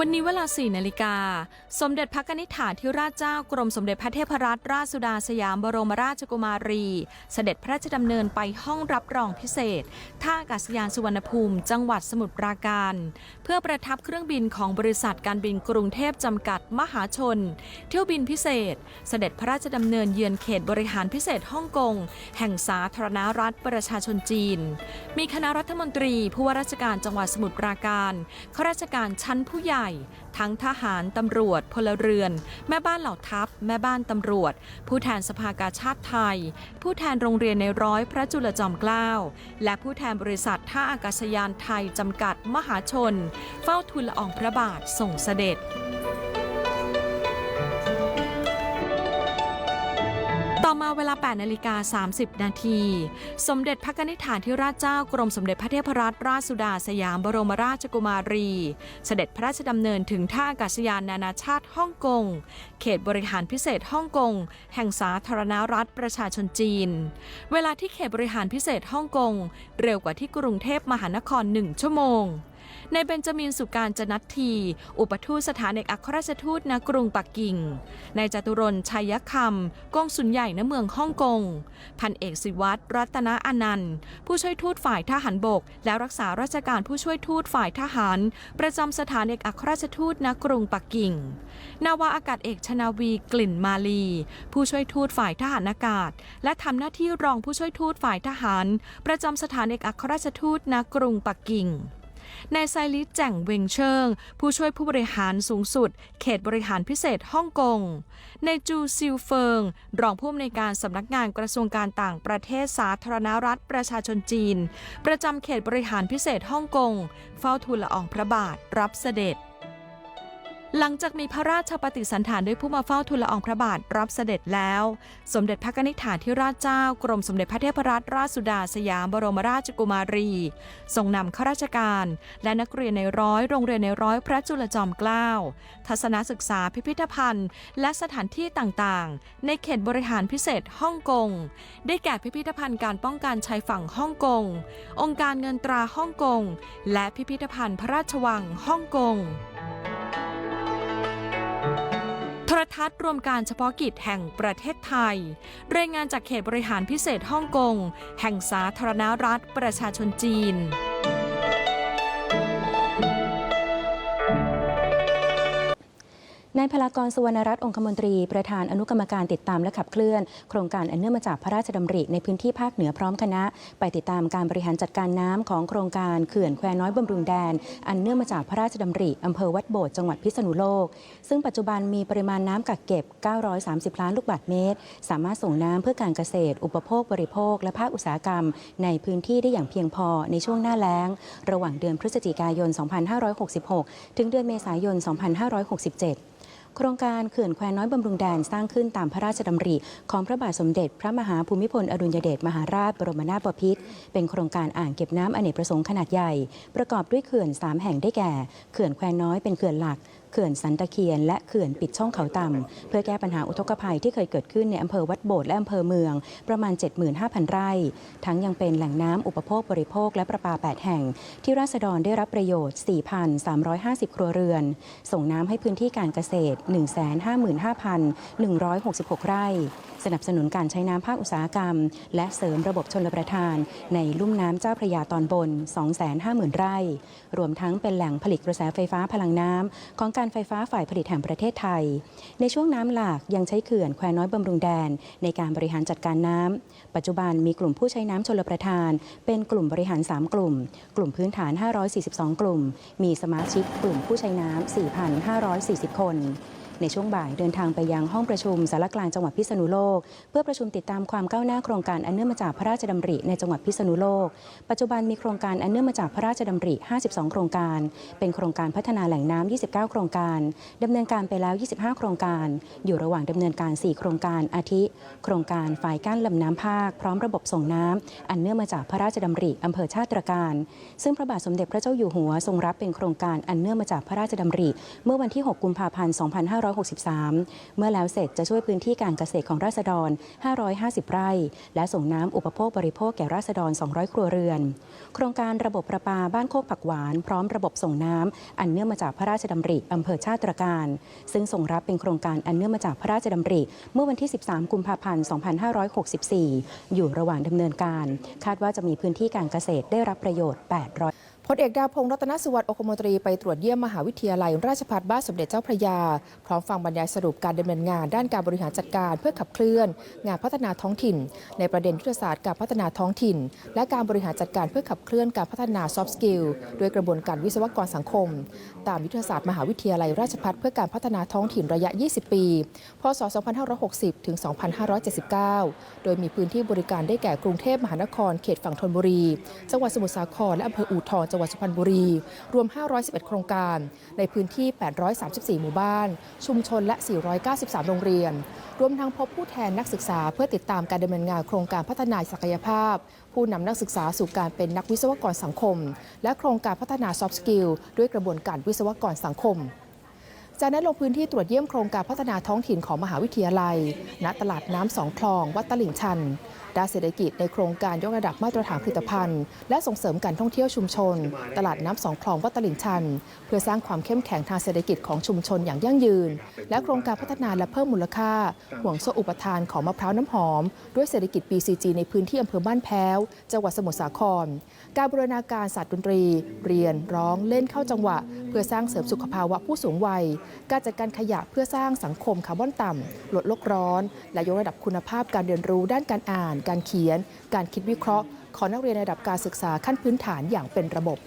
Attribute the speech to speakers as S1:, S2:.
S1: วันนี้เวลา 4 นาฬิกา สมเด็จพระนิษฐาธิราชเจ้ากรมสมเด็จพระเทพรัตนราชสุดาสยามบรมราชกุมารี เสด็จพระราชดำเนินไปห้องรับรองพิเศษ ท่าอากาศยานสุวรรณภูมิ จังหวัดสมุทรปราการ เพื่อประทับเครื่องบินของบริษัทการบินกรุงเทพจำกัดมหาชน เที่ยวบินพิเศษ เสด็จพระราชดำเนินเยือนเขตบริหารพิเศษฮ่องกงแห่งสาธารณรัฐประชาชนจีน มีคณะรัฐมนตรีผู้ว่าราชการจังหวัดสมุทรปราการข้าราชการชั้นผู้ใหญ่ ทั้งทหารตำรวจพลเรือน แม่บ้านเหล่าทัพ แม่บ้านตำรวจ ผู้แทนสภากาชาติไทย ผู้แทนโรงเรียนในร้อยพระจุลจอมเกล้า และผู้แทนบริษัทท่าอากาศยานไทยจำกัดมหาชน เฝ้าทูลละอองพระบาทส่งเสด็จ มาเวลา 8 นาฬิกา 30 นาที สมเด็จพระนิษฐาธิราชเจ้ากรมสมเด็จพระเทพรัตนราชสุดาสยามบรมราชกุมารี เสด็จพระราชดำเนินถึงท่าอากาศยานนานาชาติฮ่องกง เขตบริหารพิเศษฮ่องกง แห่งสาธารณรัฐประชาชนจีน เวลาที่เขตบริหารพิเศษฮ่องกง เร็วกว่าที่กรุงเทพมหานคร 1 ชั่วโมง ในเบนจามินสุการจนัทที อุปทูตสถานเอกอัครราชทูตณกรุงปักกิ่ง ในจตุรนชัยคำกองสุนใหญ่ณเมืองฮ่องกง พันเอกสิวัตรรัตนอนันต์ ผู้ช่วยทูตฝ่ายทหารบก และรักษาราชการผู้ช่วยทูตฝ่ายทหาร ประจำสถานเอกอัครราชทูตณกรุงปักกิ่ง นาวาอากาศเอกชนาวีกลิ่นมาลี ผู้ช่วยทูตฝ่ายทหารอากาศ และทำหน้าที่รองผู้ช่วยทูตฝ่ายทหาร ประจำสถานเอกอัครราชทูตณกรุงปักกิ่ง นายไซลิแจ่งเวงเชิง ผู้ช่วยผู้บริหารสูงสุด เขตบริหารพิเศษฮ่องกงนายจูซิลเฟิง รองผู้อำนวยการสำนักงานกระทรวงการต่างประเทศสาธารณรัฐประชาชนจีน ประจำเขตบริหารพิเศษฮ่องกง เฝ้าทูลละอองพระบาทรับเสด็จ หลังจากมีพระราชปฏิสันถานด้วยผู้มาเฝ้าทูลละอองพระบาทรับเสด็จแล้ว สมเด็จพระนิษฐาธิราชเจ้ากรมสมเด็จพระเทพรัตนราชสุดาสยามบรมราชกุมารี ทรงนำข้าราชการ และนักเรียนในร้อยโรงเรียนในร้อยพระจุลจอมเกล้าทัศนศึกษาพิพิธภัณฑ์ และสถานที่ต่างๆ ในเขตบริหารพิเศษฮ่องกง ได้แก่พิพิธภัณฑ์การป้องกันชายฝั่งฮ่องกง องค์การเงินตราฮ่องกง และพิพิธภัณฑ์พระราชวังฮ่องกง ทรทัศน์รวมการเฉพาะกิจแห่งประเทศไทย รายงานจากเขตบริหารพิเศษฮ่องกง แห่งสาธารณรัฐประชาชนจีน
S2: นายพลากรสุวรรณรัตน์องคมนตรี ประธานอนุกรรมการติดตามและขับเคลื่อน โครงการอันเนื่องมาจากพระราชดำริในพื้นที่ภาคเหนือพร้อมคณะ ไปติดตามการบริหารจัดการน้ำของโครงการเขื่อนแควน้อยบำรุงแดน อันเนื่องมาจากพระราชดำริอำเภอวัดโบดจังหวัดพิษณุโลก ซึ่งปัจจุบันมีปริมาณน้ำกักเก็บ 930 ล้านลูกบาศก์เมตร สามารถส่งน้ำเพื่อการเกษตร อุปโภคบริโภค และภาคอุตสาหกรรม ในพื้นที่ได้อย่างเพียงพอในช่วงหน้าแล้ง ระหว่างเดือนพฤศจิกายน 2566 ถึงเดือนเมษายน 2567 โครงการเขื่อนแควน้อยบำรุงแดนสร้างขึ้นตามพระราชดำริ ของพระบาทสมเด็จ พระมหาภูมิพลอดุลยเดชมหาราชบรมนาถบพิตรเป็นโครงการอ่างเก็บน้ำอเนกประสงค์ขนาดใหญ่ ประกอบด้วยเขื่อน 3 แห่งได้แก่ เขื่อนแควน้อยเป็นเขื่อนหลัก เขื่อนสันตะเคียน และเขื่อนปิดช่องเขาต่ำเพื่อแก้ปัญหาอุทกภัยที่เคยเกิดขึ้นในอำเภอวัดโบดและอำเภอเมือง ประมาณ 75,000 ไร่ ทั้งยังเป็นแหล่งน้ำอุปโภคบริโภคและประปา 8 แห่ง ที่ราษฎรได้รับประโยชน์ 4,350 ครัวเรือน ส่งน้ำให้พื้นที่การเกษตร 155,166 ไร่ สนับสนุนการใช้น้ำภาคอุตสาหกรรม และเสริมระบบชนประทาน ในลุ่มน้ำเจ้าพระยาตอนบน 250,000 ไร่ รวมทั้งเป็นแหล่งผลิตกระแสไฟฟ้าพลังน้ำของการไฟฟ้าฝ่ายผลิตแห่งประเทศไทย ในช่วงน้ำหลากยังใช้เขื่อนแควน้อยบำรุงแดน ในการบริหารจัดการน้ำ ปัจจุบันมีกลุ่มผู้ใช้น้ำชลประทาน เป็นกลุ่มบริหาร 3 กลุ่ม กลุ่มพื้นฐาน 542 กลุ่ม มีสมาชิกกลุ่มผู้ใช้น้ำ 4,540 คน ในช่วงบ่ายเดินทางไปยังห้องประชุมสารกลางจังหวัดพิษณุโลก เพื่อประชุมติดตามความก้าวหน้าโครงการอันเนื่องมาจากพระราชดำริในจังหวัดพิษณุโลก ปัจจุบันมีโครงการอันเนื่องมาจากพระราชดำริ 52 โครงการ เป็นโครงการพัฒนาแหล่งน้ำ29 โครงการดำเนินการไปแล้ว 25 โครงการ อยู่ระหว่างดำเนินการ 4 โครงการอาทิ โครงการฝ่ายกั้นลำน้ำภาค พร้อมระบบส่งน้ำอันเนื่องมาจากพระราชดำริอำเภอชาติตรการ ซึ่งพระบาทสมเด็จพระเจ้าอยู่หัวทรงรับเป็นโครงการอันเนื่องมาจากพระราชดำริ เมื่อวันที่ 6 กุมภาพันธ์2563 เมื่อแล้วเสร็จจะช่วยพื้นที่การเกษตรของราษฎร 550 ไร่ และส่งน้ำอุปโภคบริโภคแก่ราษฎร 200 ครัวเรือน โครงการระบบประปาบ้านโคกผักหวาน พร้อมระบบส่งน้ำอันเนื่องมาจากพระราชดำริอำเภอชาติตรการ ซึ่งส่งรับเป็นโครงการอันเนื่องมาจากพระราชดำริ เมื่อวันที่ 13 กุมภาพันธ์ 2564 อยู่ระหว่างดำเนินการ คาดว่าจะมีพื้นที่การเกษตรได้รับประโยชน์ 800
S3: พลเอกดาวพงศ์รัตนสุวรรณอคมนตรีไปตรวจเยี่ยมมหาวิทยาลัย ราชภัฏบ้านสมเด็จเจ้าพระยา พร้อมฟังบรรยายสรุปการดำเนินงานด้านการบริหารจัดการเพื่อขับเคลื่อน งานพัฒนาท้องถิ่น ในประเด็นยุทธศาสตร์การพัฒนาท้องถิ่น และการบริหารจัดการเพื่อขับเคลื่อนการพัฒนาซอฟต์สกิลด้วยกระบวนการวิศวกรสังคม ตามยุทธศาสตร์มหาวิทยาลัย ราชภัฏเพื่อการพัฒนาท้องถิ่นระยะ 20 ปี พศ 2560 ถึง 2579 โดยมีพื้นที่บริการได้แก่กรุงเทพมหานคร เขตฝั่งธนบุรี จังหวัดสมุทรสาครและอำเภออู่ทองจังหวัดสุพรรณบุรี รวม 511 โครงการ ในพื้นที่ 834 หมู่บ้าน ชุมชนและ 493 โรงเรียน รวมทั้งพบผู้แทนนักศึกษาเพื่อติดตามการดำเนินงานโครงการพัฒนาศักยภาพ ผู้นำนักศึกษาสู่การเป็นนักวิศวกรสังคม และโครงการพัฒนาซอฟต์สกิลด้วยกระบวนการวิศวกรสังคม จากนั้นลงพื้นที่ตรวจเยี่ยมโครงการพัฒนาท้องถิ่นของมหาวิทยาลัย ณ ตลาดน้ำสองคลอง วัดตลิ่งชันด้านเศรษฐกิจในโครงการยกระดับมาตรฐานผลิตภัณฑ์ และส่งเสริมการท่องเที่ยวชุมชน ตลาดน้ำสองคลองวัดตลิ่งชัน เพื่อสร้างความเข้มแข็งทางเศรษฐกิจของชุมชนอย่างยั่งยืน และโครงการพัฒนาและเพิ่มมูลค่า ห่วงโซ่อุปทานของมะพร้าวน้ำหอม ด้วยเศรษฐกิจ BCG ในพื้นที่อำเภอบ้านแพ้ว จังหวัดสมุทรสาคร การบูรณาการศาสตร์ดนตรี เรียนร้องเล่นเข้าจังหวะ เพื่อสร้างเสริมสุขภาวะผู้สูงวัยการจัดการขยะเพื่อสร้างสังคมคาร์บอนต่ำ ลดโลกร้อน และยกระดับคุณภาพการเรียนรู้ด้านการอ่าน การเขียน การคิดวิเคราะห์ ของนักเรียนในระดับการศึกษาขั้นพื้นฐานอย่างเป็นระบบ